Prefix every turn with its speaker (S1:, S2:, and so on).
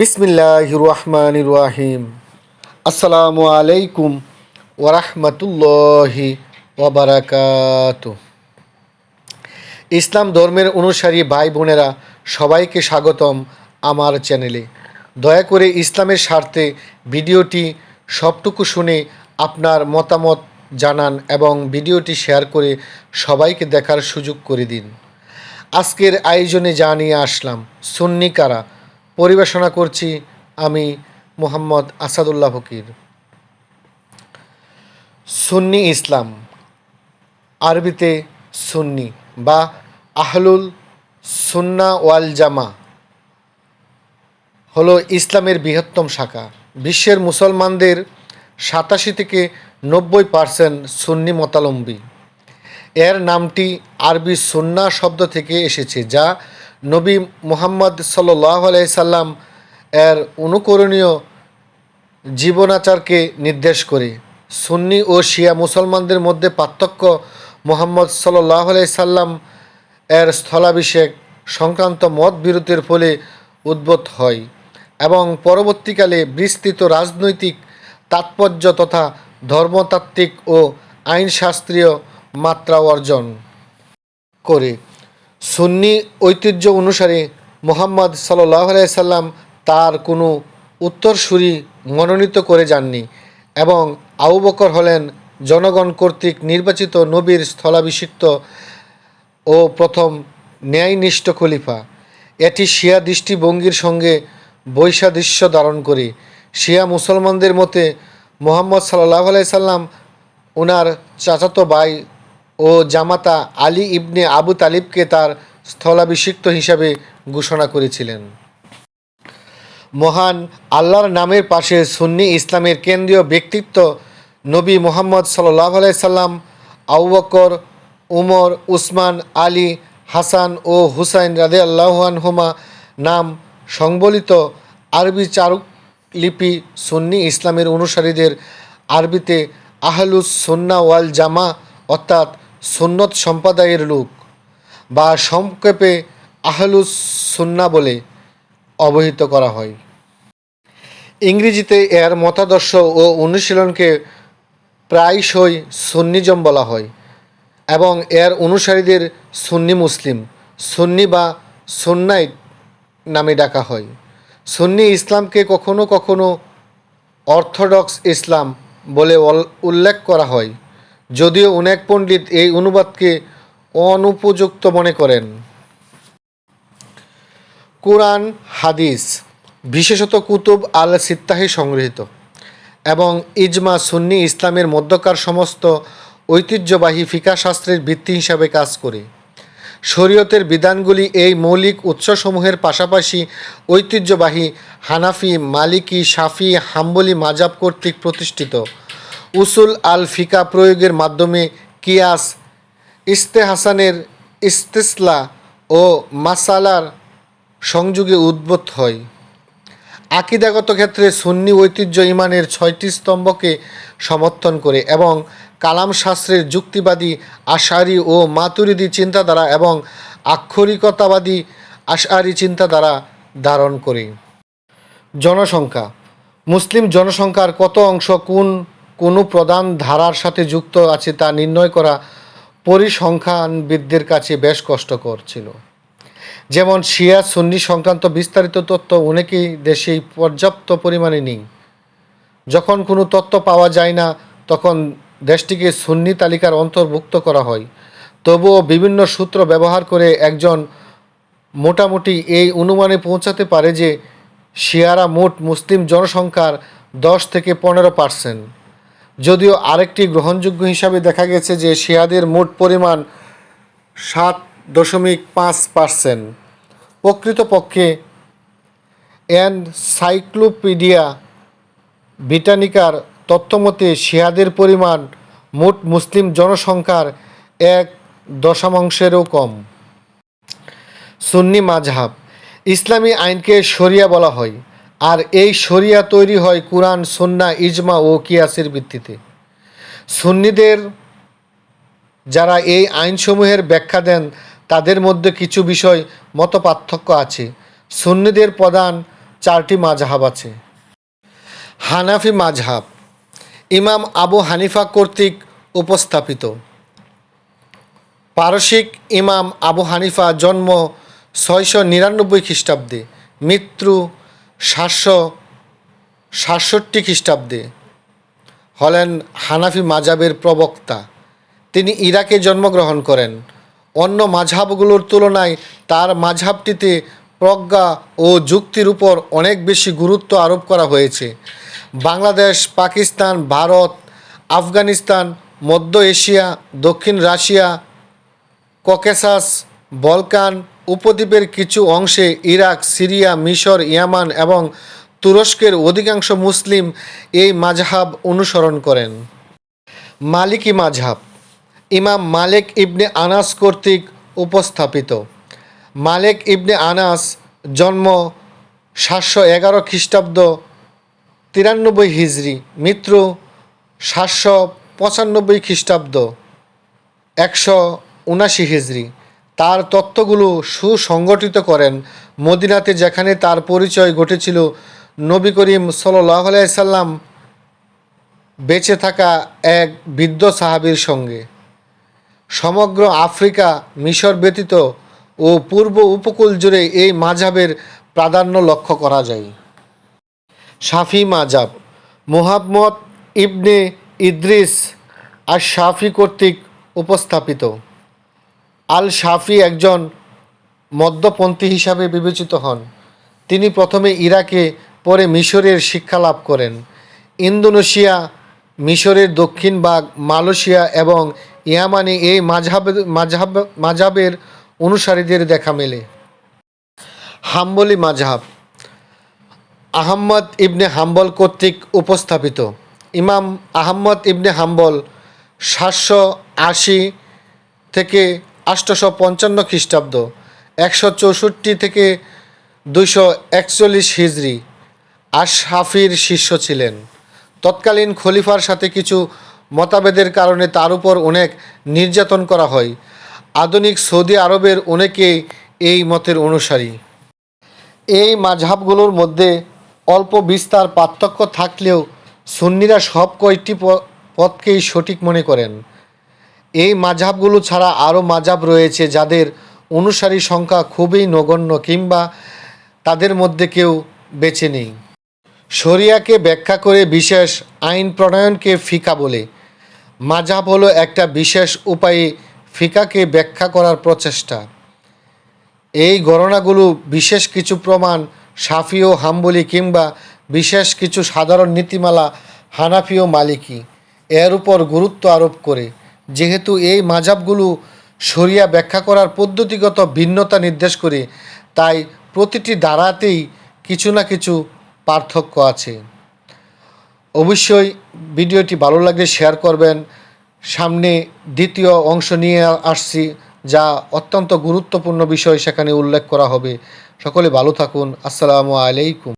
S1: বিসমিল্লাহ রহমান রাহিম আসসালামু আলাইকুম ওরহমতুল্লাহি ওবরাকাত ইসলাম ধর্মের অনুসারী ভাই বোনেরা সবাইকে স্বাগতম আমার চ্যানেলে। দয়া করে ইসলামের স্বার্থে ভিডিওটি সবটুকু শুনে আপনার মতামত জানান এবং ভিডিওটি শেয়ার করে সবাইকে দেখার সুযোগ করে দিন। আজকের আয়োজনে যা নিয়ে আসলাম, সুন্নি কারা? পরিবেশনা করছি আমি মোহাম্মদ আসাদুল্লাহ ফকির। সুন্নি ইসলাম, আরবিতে সুন্নি বা আহলুল সুন্না ওয়াল জামা হলো ইসলামের বৃহত্তম শাখা। বিশ্বের মুসলমানদের সাতাশি থেকে নব্বই পার্সেন্ট সুন্নি মতালম্বী। এর নামটি আরবি সুন্না শব্দ থেকে এসেছে, যা নবী মুহাম্মদ সাল্লাহ সাল্লাম এর অনুকরণীয় জীবনাচারকে নির্দেশ করে। সুন্নি ও শিয়া মুসলমানদের মধ্যে পার্থক্য মোহাম্মদ সাল্লাহ সাল্লাম এর স্থলাভিষেক সংক্রান্ত মত বিরতির ফলে উদ্ভূত হয় এবং পরবর্তীকালে বিস্তৃত রাজনৈতিক তাৎপর্য তথা ধর্মতাত্ত্বিক ও আইনশাস্ত্রীয় মাত্রা অর্জন করে। সুন্নি ঐতিহ্য অনুসারে মোহাম্মদ সাল্লাহ সাল্লাম তার কোনো উত্তরসূরি মনোনীত করে যাননি এবং আবু বকর হলেন জনগণ কর্তৃক নির্বাচিত নবীর স্থলাভিষিক্ত ও প্রথম ন্যায়নিষ্ঠ খলিফা। এটি শিয়া দৃষ্টিভঙ্গির সঙ্গে বৈসাদৃশ্য ধারণ করে। শিয়া মুসলমানদের মতে মোহাম্মদ সাল্লাহ সাল্লাম ওনার চাচাতো ভাই ও জামাতা আলী ইবনে আবু তালিবকে তার স্থলাভিষিক্ত হিসাবে ঘোষণা করেছিলেন। মহান আল্লাহর নামের পাশে সুন্নি ইসলামের কেন্দ্রীয় ব্যক্তিত্ব নবী মোহাম্মদ সাল্লাহ আলাইসাল্লাম আউবকর উমর, উসমান, আলী, হাসান ও হুসাইন রাদে আল্লাহানহুমা নাম সংবলিত আরবি চারুক লিপি সুন্নি ইসলামের অনুসারীদের আরবিতে আহলুস সুন্না ওয়াল জামা অর্থাৎ সুন্নত সম্প্রদায়ের লোক বা সংক্ষেপে আহলুস সুন্না বলে অবহিত করা হয়। ইংরেজিতে এর মতাদর্শ ও অনুশীলনকে প্রায়শই সুন্নিজম বলা হয় এবং এর অনুসারীদের সুন্নি মুসলিম, সুন্নি বা সুন্নাইট নামে ডাকা হয়। সুন্নি ইসলামকে কখনো কখনো অর্থোডক্স ইসলাম বলে উল্লেখ করা হয়। যদিও অনেক পণ্ডিত এই অনুবাদকে অনুপযুক্ত মনে করেন। কোরআন, হাদিস, বিশেষত কুতুব আল সিত্তাহে সংগৃহীত এবং ইজমা সুন্নি ইসলামের মধ্যকার সমস্ত ঐতিহ্যবাহী ফিকা শাস্ত্রের ভিত্তি হিসাবে কাজ করে। শরীয়তের বিধানগুলি এই মৌলিক উৎসসমূহের পাশাপাশি ঐতিহ্যবাহী হানাফি, মালিকি, শাফি, হাম্বলি মাজাব কর্তৃক প্রতিষ্ঠিত। উসুল আল ফিকা প্রয়োগের মাধ্যমে কিয়াস, ইস্তেহাসানের ইস্তেসলা ও মাসালার সংযোগে উদ্ভূত হয়। আকিদাগত ক্ষেত্রে সুন্নি ঐতিহ্য ইমানের ছয়টি স্তম্ভকে সমর্থন করে এবং কালাম শাস্ত্রের যুক্তিবাদী আশারি ও মাতুরিদি চিন্তাধারা এবং আক্ষরিকতাবাদী আশারি চিন্তাধারা ধারণ করে। জনসংখ্যা। মুসলিম জনসংখ্যার কত অংশ কোন কোনো প্রধান ধারার সাথে যুক্ত আছে তা নির্ণয় করা পরিসংখ্যানবিদদের কাছে বেশ কষ্টকর ছিল। যেমন শিয়া, সুন্নি সংক্রান্ত বিস্তারিত তথ্য অনেকেই দেশেই পর্যাপ্ত পরিমাণে নেই। যখন কোনো তথ্য পাওয়া যায় না, তখন দেশটিকে সুন্নি তালিকার অন্তর্ভুক্ত করা হয়। তবুও বিভিন্ন সূত্র ব্যবহার করে একজন মোটামুটি এই অনুমানে পৌঁছাতে পারে যে, শিয়ারা মোট মুসলিম জনসংখ্যার দশ থেকে পনেরো পার্সেন্ট। যদিও আরেকটি গ্রহণযোগ্য হিসাবে দেখা গেছে যে শিয়াদের মোট পরিমাণ সাত দশমিক পাঁচ পার্সেন্ট। প্রকৃতপক্ষে এনসাইক্লোপিডিয়া ব্রিটানিকার তথ্যমতে শিয়াদের পরিমাণ মোট মুসলিম জনসংখ্যার এক দশমাংশেরও কম। সুন্নি মাঝহাব ইসলামী আইনকে শরিয়া বলা হয়। আর এই শরিয়া তৈরি হয় কুরআন সুন্না ইজমা ও কিয়াসের ভিত্তিতে। সুন্নিদের যারা এই আইনসমূহের ব্যাখ্যা দেন, তাদের মধ্যে কিছু বিষয় মত পার্থক্য আছে। সুন্নিদের প্রধান চারটি মাঝহাব আছে। হানাফি মাঝহাব ইমাম আবু হানিফা কর্তৃক উপস্থাপিত। পারসিক ইমাম আবু হানিফা জন্ম ছয়শো নিরানব্বই খ্রিস্টাব্দে, মৃত্যু সাতশো সাতষট্টি খ্রিস্টাব্দে হলেন হানাফি মাজাবের প্রবক্তা। তিনি ইরাকে জন্মগ্রহণ করেন। অন্য মাঝহাবগুলোর তুলনায় তার মাঝহাবটিতে প্রজ্ঞা ও যুক্তির উপর অনেক বেশি গুরুত্ব আরোপ করা হয়েছে। বাংলাদেশ, পাকিস্তান, ভারত, আফগানিস্তান, মধ্য এশিয়া, দক্ষিণ রাশিয়া, ককেসাস, বলকান উপদ্বীপের কিছু অংশে ইরাক, সিরিয়া, মিশর, ইয়ামান এবং তুরস্কের অধিকাংশ মুসলিম এই মাঝহাব অনুসরণ করেন। মালিকি মাঝহাব ইমাম মালিক ইবনে আনাস কর্তৃক উপস্থাপিত। মালিক ইবনে আনাস জন্ম সাতশো এগারো খ্রিস্টাব্দ তিরানব্বই হিজড়ি মৃত্যু সাতশো পঁচানব্বই খ্রিস্টাব্দ একশো উনাশি হিজড়ি তার তত্ত্বগুলো সুসংগঠিত করেন। মদিনাতে যেখানে তার পরিচয় ঘটেছিল, নবী করিম সাল্লাহ সাল্লাম বেঁচে থাকা এক বৃদ্ধ সাহাবীর সঙ্গে। সমগ্র আফ্রিকা মিশর ব্যতীত ও পূর্ব উপকূল জুড়ে এই মাঝাবের প্রাধান্য লক্ষ্য করা যায়। শাফি মাজাব মুহাম্মদ ইবনে ইদ্রিস আর শাফি কর্তৃক উপস্থাপিত। আল শাফি একজন মধ্যপন্থী হিসাবে বিবেচিত হন। তিনি প্রথমে ইরাকে পরে মিশরের শিক্ষা লাভ করেন। ইন্দোনেশিয়া, মিশরের দক্ষিণ ভাগ, মালয়েশিয়া এবং ইয়ামানে এই মাঝহাব মাঝহাব মাঝহাবের অনুসারীদের দেখা মেলে। হাম্বলি মাঝহাব আহম্মদ ইবনে হাম্বল কর্তৃক উপস্থাপিত। ইমাম আহম্মদ ইবনে হাম্বল সাতশো আশি থেকে আটশোশো পঞ্চান্ন খ্রিস্টাব্দ, একশো চৌষট্টি থেকে দুইশো একচল্লিশ হিজড়ি আশহাফির শিষ্য ছিলেন। তৎকালীন খলিফার সাথে কিছু মতভেদের কারণে তার উপর অনেক নির্যাতন করা হয়। আধুনিক সৌদি আরবের অনেকেই এই মতের অনুসারী। এই মাঝহাবগুলোর মধ্যে অল্প বিস্তার পার্থক্য থাকলেও সুন্নিরা সব কয়টি প- পথকেই সঠিক মনে করেন। এই মাঝাবগুলো ছাড়া আরও মাঝাব রয়েছে যাদের অনুসারী সংখ্যা খুবই নগণ্য কিংবা তাদের মধ্যে কেউ বেছে নেই। শরিয়াকে ব্যাখ্যা করে বিশেষ আইন প্রণয়নকে ফিকা বলে। মাঝাব হলো একটা বিশেষ উপায়ে ফিকাকে ব্যাখ্যা করার প্রচেষ্টা। এই গণনাগুলো বিশেষ কিছু প্রমাণ সাফি ও হাম্বলি কিংবা বিশেষ কিছু সাধারণ নীতিমালা হানাফি ও মালিকি। এর উপর গুরুত্ব আরোপ করে। যেহেতু এই মাঝাবগুলো শরিয়া ব্যাখ্যা করার পদ্ধতিগত ভিন্নতা নির্দেশ করে, তাই প্রতিটি ধারাতেই কিছু না কিছু পার্থক্য আছে। অবশ্যই ভিডিওটি ভালো লাগলে শেয়ার করবেন। সামনে দ্বিতীয় অংশ নিয়ে আসছি, যা অত্যন্ত গুরুত্বপূর্ণ বিষয় সেখানে উল্লেখ করা হবে। সকলে ভালো থাকুন। আসসালামু আলাইকুম।